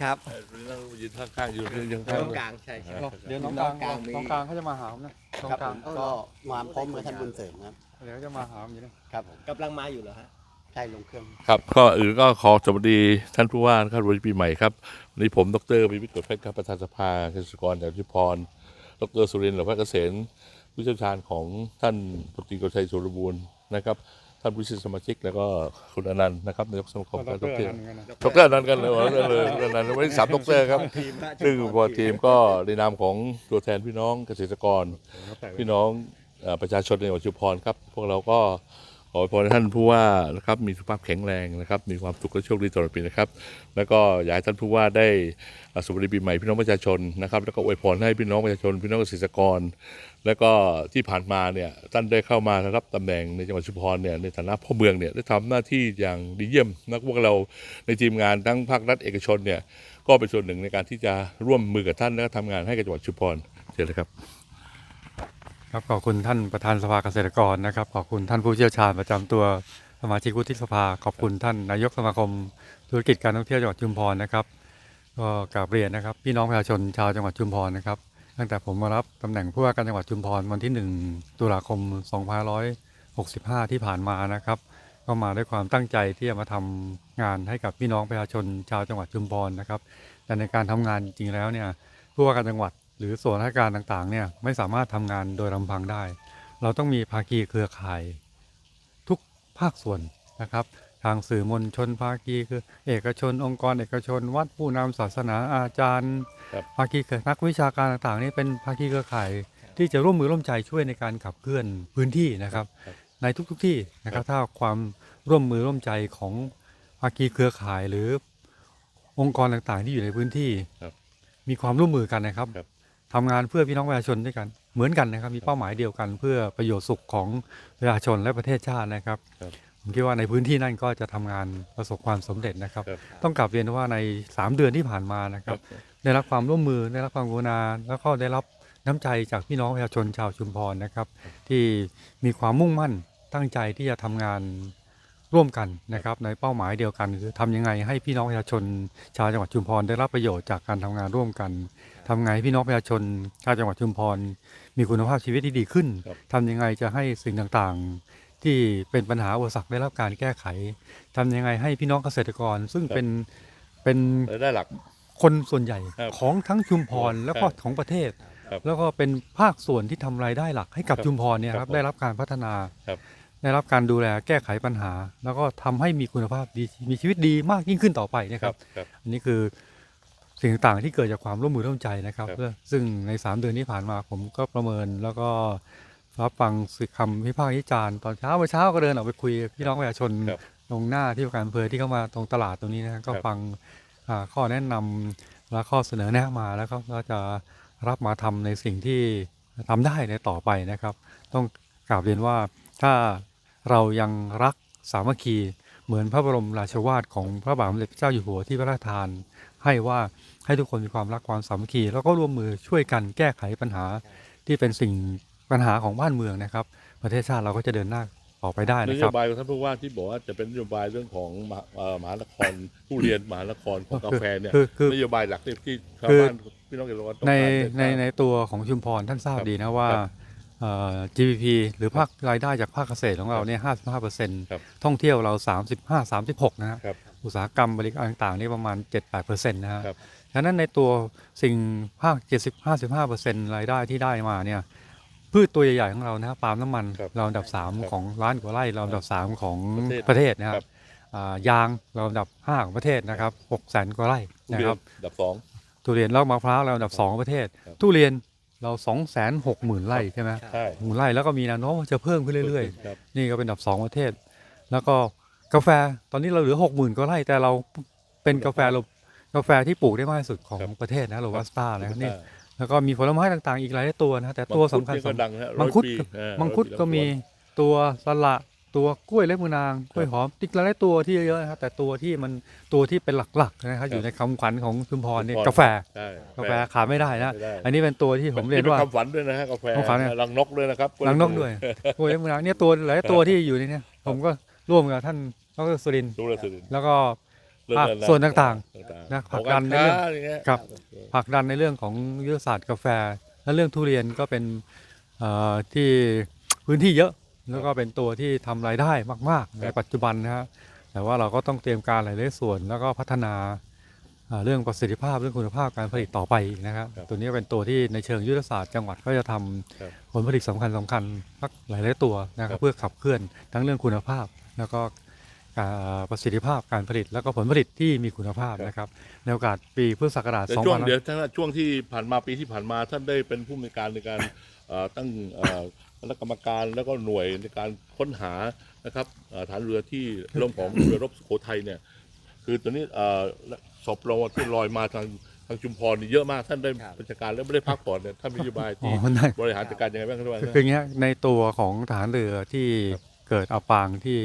ครับเออเรายืนข้างๆอยู่ยังตข้างรงกลางใช่ครับเดี๋ยวน้องกลางน้องกลางมีน้องกลางเขาจะมาหาผมนะน้องครับกลาผงมก็มาพร้อมกับท่านบุญเสริมครับเดี๋ยวจะมาหาผมอยู่นะครับผมกำลังมาอยู่เหรอฮะใช่ลงเครื่องครับก็อื่นก็ขอสวัสดีท่านผู้ว่านะครับวันปีใหม่ครับวันนี้ผมดรวิวิทย์กฎเพชรครับประธานสภาเกษตรกรจากทิพรดรสุรินทร์หรือพระเกษมผู้เชี่ยวชาญของท่านปตรีกชัยสุรบูรณ์นะครับ ท่านผู้ช่วยสมาชิกแล้วก็คุณอนันต์นะครับนายกสมาคมการท่องเที่ยวเหมือนกันนะดรอนันต์กันเลยเหรอเลยเลยอนันต์วันนี้สามดรครับซึ่งพอทีมก็ในนามของตัวแทนพี่น้องเกษตรกร พี่น้องเอ่อประชาชนในจังหวัดชุมพรครับ พวกเราก็ ขอพรให้ท่านผู้ว่านะครับมีสุขภาพแข็งแรงนะครับ มีความสุขและโชคดีตลอดปีนะครับ แล้วก็อยากให้ท่านผู้ว่าได้สวัสดีปีใหม่พี่น้องประชาชนนะครับ แล้วก็อวยพรให้พี่น้องประชาชน พี่น้องเกษตรกร แล้วก็ที่ผ่านมาเนี่ยท่านได้เข้ามารับตำแหน่งในจังหวัดชุมพรเนี่ยในฐานะพ่อเมืองเนี่ยได้ทำหน้าที่อย่างดีเยี่ยมนักพวกเราในทีมงานทั้งภาครัฐเอกชนเนี่ยก็เป็นส่วนหนึ่งในการที่จะร่วมมือกับท่านและทำงานให้กับจังหวัดชุมพรเชิญเลยครับ ครับขอบคุณท่านประธานสภาเกษตรกรนะครับ ขอบคุณท่านผู้เชี่ยวชาญประจำตัวสมาชิกวุฒิสภา ขอบคุณท่านนายกสมาคมธุรกิจการท่องเที่ยวจังหวัดชุมพรนะครับก็กราบเรียนนะครับ พี่น้องประชาชนชาวจังหวัดชุมพรนะครับ ตั้งแต่ผมมารับตำแหน่งผู้ว่าการจังหวัดชุมพรวันที่ 1 ตุลาคม 2565 ที่ผ่านมานะครับ ก็มาด้วยความตั้งใจที่จะมาทำงานให้กับพี่น้องประชาชนชาวจังหวัดชุมพรนะครับ แต่ในการทำงานจริงๆแล้วเนี่ยผู้ว่าการจังหวัด หรือส่วนราชการต่างๆเนี่ยไม่สามารถทำงานโดยลำพังได้ เราต้องมีภาคีเครือข่าย ทุกภาคส่วนนะครับ ทางสื่อมวลชนภาคีคือ เอกชน องค์กร เอกชน วัดผู้นำศาสนาอาจารย์ครับภาคีเครือนักวิชาการต่างๆนี่เป็นภาคีเครือข่ายที่จะร่วมมือร่วมใจช่วยในการขับเคลื่อนพื้นที่นะครับครับในทุกๆที่นะครับถ้าความร่วมมือร่วมใจของภาคีเครือข่ายหรือองค์กรต่างๆ ที่อยู่ในพื้นที่ครับมีความร่วมมือกันนะครับครับ ทำงานเพื่อพี่น้องประชาชนด้วยกันเหมือนกันนะครับ มีเป้าหมายเดียวกัน เพื่อประโยชน์สุขของประชาชนและประเทศชาตินะครับครับผมคิดว่าในพื้นที่นั่นก็จะทำงานประสบความสำเร็จนะครับครับ ต้องกลับเรียนว่าใน 3 เดือนที่ผ่านมานะครับได้รับความร่วมมือได้รับความกรุณาแล้วก็ได้รับน้ำใจจากพี่น้องประชาชนชาวชุมพรนะครับ ที่มีความมุ่งมั่นตั้งใจที่จะทำงาน ร่วมกันนะครับในเป้าหมายเดียวกันคือทำยังไงให้พี่น้องประชาชนชาวจังหวัดชุมพรได้รับประโยชน์จากการทำงานร่วมกันทำไงให้พี่น้องประชาชนชาวจังหวัดชุมพร มีคุณภาพชีวิตที่ดีขึ้นครับทำยังไงจะให้สิ่งต่างๆ ที่เป็นปัญหาอุปสรรคได้รับการแก้ไขทำยังไงให้พี่น้องเกษตรกรซึ่งเป็นเป็นรายได้หลักคนส่วนใหญ่ครับของทั้งชุมพรแล้วก็ครับของประเทศครับแล้วก็เป็นภาคส่วนที่ทำรายได้หลักให้กับครับชุมพรเนี่ยคครัรับบผมได้รับการพัฒนาครับ ได้รับการดูแลแก้ไขปัญหา แล้วก็ทำให้มีคุณภาพดีมีชีวิตดีมากยิ่งขึ้นต่อไปนะคครัรับบครับ อันนี้คือสิ่งต่างๆที่เกิดจากความร่วมมือร่วมใจนะครับครับเพื่อซึ่งใน 3 เดือนที่ผ่านมาผมก็ประเมินแล้วก็รับฟังสิ่งคำวิพากษ์วิจารณ์ตอนเช้าเมื่อเช้าก็เดินออกไปคุยกับพี่น้องประชาชนครับตรงหน้าที่ว่าการอำเภอที่เข้ามาตรงตลาดตรงนี้นะก็ครับฟังอ่าข้อแนะนำและข้อเสนอแนะมาแล้วก็ก็จะรับมาทำในสิ่งที่ทำได้ในต่อไปนะครับ ต้องกราบเรียนว่าถ้า เรายังรักสามัคคีเหมือนพระบรมราชวาทของพระบาทสมเด็จพระเจ้าอยู่หัวที่พระราชทาน ให้ว่าให้ทุกคนมีความรักความสามัคคีแล้วก็ร่วมมือช่วยกันแก้ไขปัญหาที่เป็นสิ่งปัญหาของบ้านเมืองนะครับ ประเทศชาติเราก็จะเดินหน้าต่อไปได้นนะคโยรับบายของท่านผู้ว่าที่บอกว่าจะเป็นนโยบายเรื่องของมหาเอ่อมหานครผู้เรียนมหานครของกาแฟเนี่ยคือคือนโยบายหลักที่ที่ชาวคือบ้านพี่น้องเกษตรกรต้องในการในในตัวของชุมพรท่านทราบครับดีนะว่าครับเอ่อ GDP หรือภาครายได้จากภาคเกษตรของเราเนี่ย55เปอร์เซ็นต์ครับท่องเที่ยวเรา35 36นะฮะครับอุตสาหกรรมบริการต่างๆนี่ประมาณ7-8เปอร์เซ็นต์นะฮะครับฉะนั้นในตัวสิ่งภาค70 55เปอร์เซ็นต์รายได้ที่ได้มาเนี่ยพืชตัวใหญ่ๆของเรานะฮะปาล์มน้ำมันครับเราอันดับครับ3ของล้านกว่าไร่เราอันดับ3ของประเทศประเทศนะคครัรับบอ่ายางเราอันดับ5ของประเทศนะครับ6แสนกว่าไร่ผู้นะเรีคยรันบอันดับสองทุเรียนแล้วมะพร้าวเราอันดับสองของประเทศครับทุเรียน เรา2องแสนหกหมื่นไร่ใช่ไหมใช่หมื่นไร่แล้วก็มีแนวโน้มว่าจะเพิ่มขึ้นเรื่อยครับๆ นี่ก็เป็นอันดับสองของประเทศ แล้วก็กาแฟตอนนี้เราเหลือหกหมื่นกว่าไร่แต่เราเป็นกาแฟเรากาแฟที่ปลูกได้มากที่สุดของครับประเทศนะโรบัสต้านะนี่อ่าแล้วก็มีผลไม้ต่างๆ อีกหลายตัวนะแต่ตัวสำคัญมังคุดเนี่ยก็ดังนะมังคุดร้อยปีเออมังคุดร้อยปีก็มีแล้วตัวสละ ตัวกล้วยเล็บมือนางกล้วยหอมติกหลายๆตัวที่เยอะๆนะครับแต่ตัวที่มันตัวที่เป็นหลักๆนะครับอยู่ในคำขวัญของชุมพรเนี่ยกาแฟใช่กาแฟขาดไม่ได้นะ ไม่ได้อันนี้เป็นตัวที่ผมเรียนว่า ป็ความฝันด้วยนะฮะกาแฟความฝันเนี่ย รังนกด้วยนะครับลังนกด้วยกล้วยเล็บมือนางเนี่ยตัวหลายตัวที่อยู่ในเนี้ผมก็ร่วมกับท่านดรสุรินทร์ดูแลสุดแล้วก็ เรื่องภาคนั้นส่วนต่างๆนะขอผลักดันการในค้าเรื่องอะไรเงี้ยครับโอเคๆผลักดันในเรื่องของยุทธศาสตร์กาแฟ และเรื่องทุเรียนก็เป็นเอ่อที่พื้นที่เยอะ แล้วก็เป็นตัวที่ทำรายได้มาก ๆ ในปัจจุบันนะฮะแต่ว่าเราก็ต้องเตรียมการหลายๆส่วน แล้วก็พัฒนาเอ่อเรื่องประสิทธิภาพเรื่องคุณภาพการผลิตต่อไปอีกนะครับครับตัวนี้เป็นตัวที่ในเชิงยุทธศาสตร์จังหวัดก็จะทำครับผลผลิตสำคัญสำคัญสักหลายๆตัวนะคครัรับบเพื่อขับเคลื่อนทั้งเรื่องคุณภาพ แล้วก็การประสิทธิภาพการผลิต แล้วก็ผลผลิตที่มีคุณภาพนะครับในโอกาสปีพุทธศักราชแต่ช่วง2000เดี๋ยวท่านช่วงที่ผ่านมาปีที่ผ่านมาท่านได้เป็นผู้มีการในการเอ่อตั้งเอ่อ คณะกรรมการแล้วก็หน่วยในการค้นหานะครับเอ่อฐานเรือที่เรื่องของเรือรบสุโขทัยเนี่ยคือตอนนี้เอ่อศพเราที่ลอยมาทางทางชุมพรนี่เยอะมากท่านได้ครับบัญชาการแล้วไม่ได้พักผ่อนเนี่ยท่านมีนโยบายอ๋ที่อได้บริหารจัดการยังไงบ้างครับท่านคืออย่างเงี้ยในตัวของฐานเรือที่เกิดอับปางที่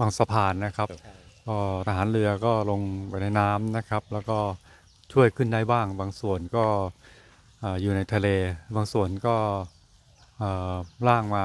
บางสะพานนะครับครับก็ทหารเรือก็ลงไปในน้ำนะครับ แล้วก็ช่วยขึ้นได้บ้าง บางส่วนก็เอ่ออยู่ในทะเล บางส่วนก็ เอ่อล่างมา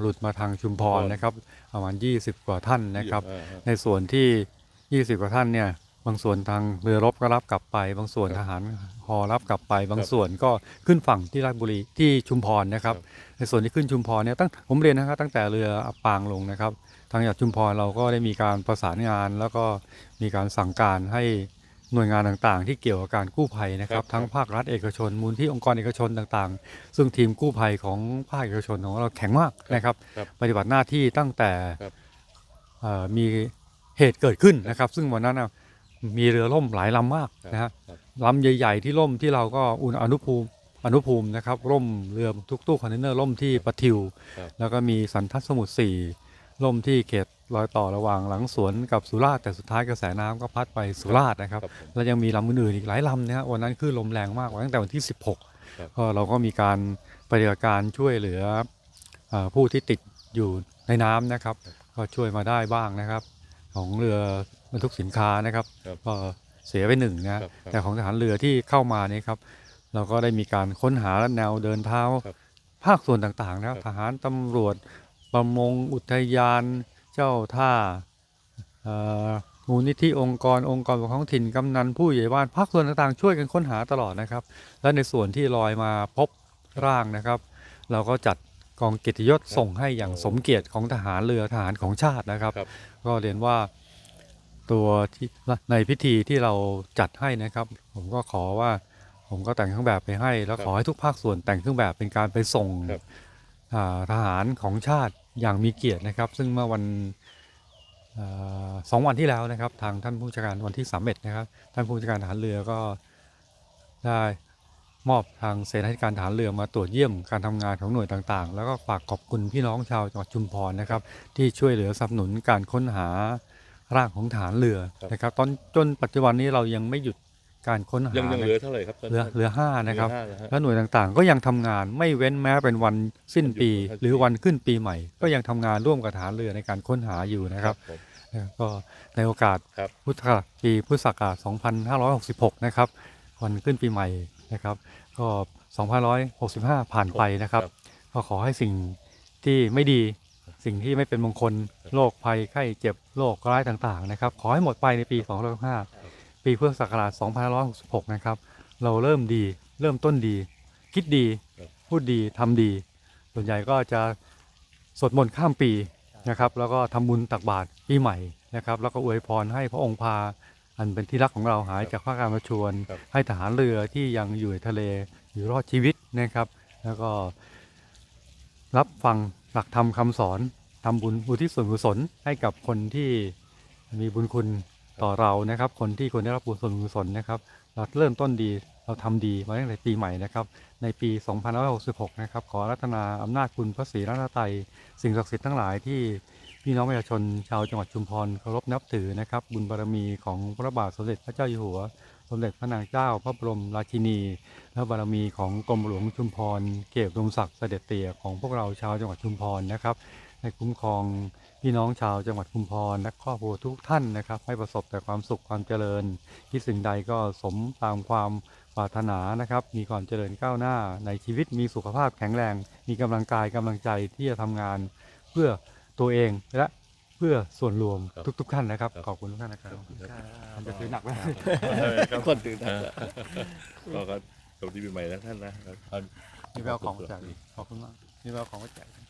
หลุดมาทางชุมพรนะครับประมาณ 20 กว่าท่านนะครับอ่าฮะในส่วนที่ 20 กว่าท่านเนี่ยบางส่วนทางเรือรบก็รับกลับไป บางส่วนครับทหารฮอรับกลับไป บางครับส่วนก็ขึ้นฝั่งที่ราชบุรีที่ชุมพรนะครับครับ ในส่วนที่ขึ้นชุมพรเนี่ยตั้งผมเรียนนะครับตั้งแต่เรืออับปางลงนะครับ ทางจากชุมพรเราก็ได้มีการประสานงาน แล้วก็มีการสั่งการให้ หน่วยงานต่างๆ ที่เกี่ยวกับการกู้ภัยนะครับครับทั้งภาครัฐเอกชน มูลที่องค์กรเอกชนต่างๆ ซึ่งทีมกู้ภัยของภาคเอกชนของเราแข็งมากนะครับครับปฏิบัติหน้าที่ตั้งแต่ครับเอ่อมีเหตุเกิดขึ้นนะครับ ซึ่งวันนั้นน่ะมีเรือล่มหลายลำมากนะฮะครับลำใหญ่ ๆ ที่ล่มที่เราก็อุณอนุภูมิอนุภูมินะครับล่มเรือทุกตู้คอนเทนเนอร์ล่มที่ปะทิวครับแล้วก็มีสันทัดสมุทรสี่ล่มที่เขต รอยต่อระหว่างหลังสวนกับสุราษฎร์แต่สุดท้ายกระแสน้ำก็พัดไปสุราษฎร์นะครับครับผมแล้วยังมีลำอื่นๆอีกหลายลำนะฮะวันนั้นคลื่นลมแรงมากตั้งแต่วันที่ ครับ 16ก็เราก็มีการปฏิบัติการช่วยเหลือเอ่อผู้ที่ติดอยู่ในน้ำนะครับ ก็ช่วยมาได้บ้างนะครับ ของเรือบรรทุกสินค้านะครับครับก็เสียไปหนึ่งนะครัฮะบครับแต่ของทหารเรือที่เข้ามาเนี่ยครับ เราก็ได้มีการค้นหาแนวเดินเท้า ครับภาคส่วนต่างๆนะครับ ครับ ทหารตำรวจประมงอุทยาน เจ้าท่าเอ่อมูลนิธิองค์กรองค์กรปกครองท้องถิ่นกำนันผู้ใหญ่บ้านภาคส่วนต่างๆช่วยกันค้นหาตลอดนะครับ และในส่วนที่ลอยมาพบร่างนะครับ เราก็จัดกองเกียรติยศส่งให้อย่างสมเกียรติของทหารเรือทหารของชาตินะครับครับก็เรียนว่าตัวที่ในพิธีที่เราจัดให้นะครับ ผมก็ขอว่าผมก็แต่งเครื่องแบบไปให้ แล้วครับขอให้ทุกภาคส่วนแต่งเครื่องแบบเป็นการไปส่งครับอ่าทหารของชาติ อย่างมีเกียรตินะครับ ซึ่งเมื่อวันอ่าสองวันที่แล้วนะครับ ทางท่านผู้จัดการวันที่สามเอ็ดนะครับ ท่านผู้จัดการทหารเรือก็ได้มอบทางเสนาธิการทหารเรือมาตรวจเยี่ยมการทำงานของหน่วยต่างๆ แล้วก็ฝากขอบคุณพี่น้องชาวจังหวัดชุมพรนะครับ ที่ช่วยเหลือสนับสนุนการค้นหาร่างของฐานเรือนะครับ ตอนจนปัจจุบันนี้เรายังไม่หยุด การค้นหายังยังเหลือเท่าไหร่ครับท่านเหลือเหลือห้านะครับเหลือห้านะฮะและหน่วยต่างๆ ก็ยังทำงานไม่เว้นแม้เป็นวันสิ้นปีครับหรือวันขึ้นปีใหม่ ก็ยังทำงานร่วมกับฐานเรือในการค้นหาอยู่นะครับผมนะครับก็ในโอกาสครับพุทธศักราชปีพุทธศักราช2566 นะครับ วันขึ้นปีใหม่นะครับ ก็2565 ผ่านไปนะครับ ก็ขอให้สิ่งที่ไม่ดีสิ่งที่ไม่เป็นมงคลโรคภัยไข้เจ็บโรคร้ายต่างๆนะครับ ขอให้หมดไปในปี 2565 ปีพุทธศักราช2566 นะครับ เราเริ่มดี เริ่มต้นดี คิดดีครับพูดดีทำดี ส่วนใหญ่ก็จะสวดมนต์ข้ามปีนะครับ แล้วก็ทำบุญตักบาตรปีใหม่นะครับ แล้วก็อวยพรให้พระองค์พาอันเป็นที่รักของเราหายจากพระการมาชวนครับให้ทหารเรือที่ยังอยู่ในทะเลอยู่รอดชีวิตนะครับ แล้วก็รับฟังหลักธรรมคำสอนทำบุญอุทิศส่วนกุศลให้กับคนที่มีบุญคุณ ต่อเรานะครับ คนที่ควรได้รับบุญส่วนกุศลนะครับ เราเริ่มต้นดีเราทำดีมาตั้งแต่ปีใหม่นะครับ ในปี 2566 นะครับ ขอรัตนาอำนาจคุณพระศรีรัตนตรัยสิ่งศักดิ์สิทธิ์ทั้งหลายที่พี่น้องประชาชนชาวจังหวัดชุมพรเคารพนับถือนะครับ บุญบารมีของพระบาทสมเด็จพระเจ้าอยู่หัว สมเด็จพระนางเจ้า พระบรมราชินี และบารมีของกรมหลวงชุมพร เก็บรมศักดิ์เสด็จเตี่ยของพวกเราชาวจังหวัดชุมพรนะครับ ให้คุ้มครอง พี่น้องชาวจังหวัดชุมพรและครอบครัวทุกท่านนะครับ ให้ประสบแต่ความสุขความเจริญ คิดสิ่งใดก็สมตามความปรารถนานะครับ มีความเจริญก้าวหน้าในชีวิตมีสุขภาพแข็งแรง มีกำลังกายกำลังใจที่จะทำงานเพื่อตัวเองและเพื่อส่วนรวมครับทุก ๆ ท่านนะครับครับ ขอบคุณทุกท่านนะครับครับมันจะซื้อหนักไหมคนตื่นทันก็ก็สวัสดีปีใหม่นะท่านนะครับนี่ไปเอาของมาแจกอีกขอบคุณมากนี่ไปเอาของมาแจก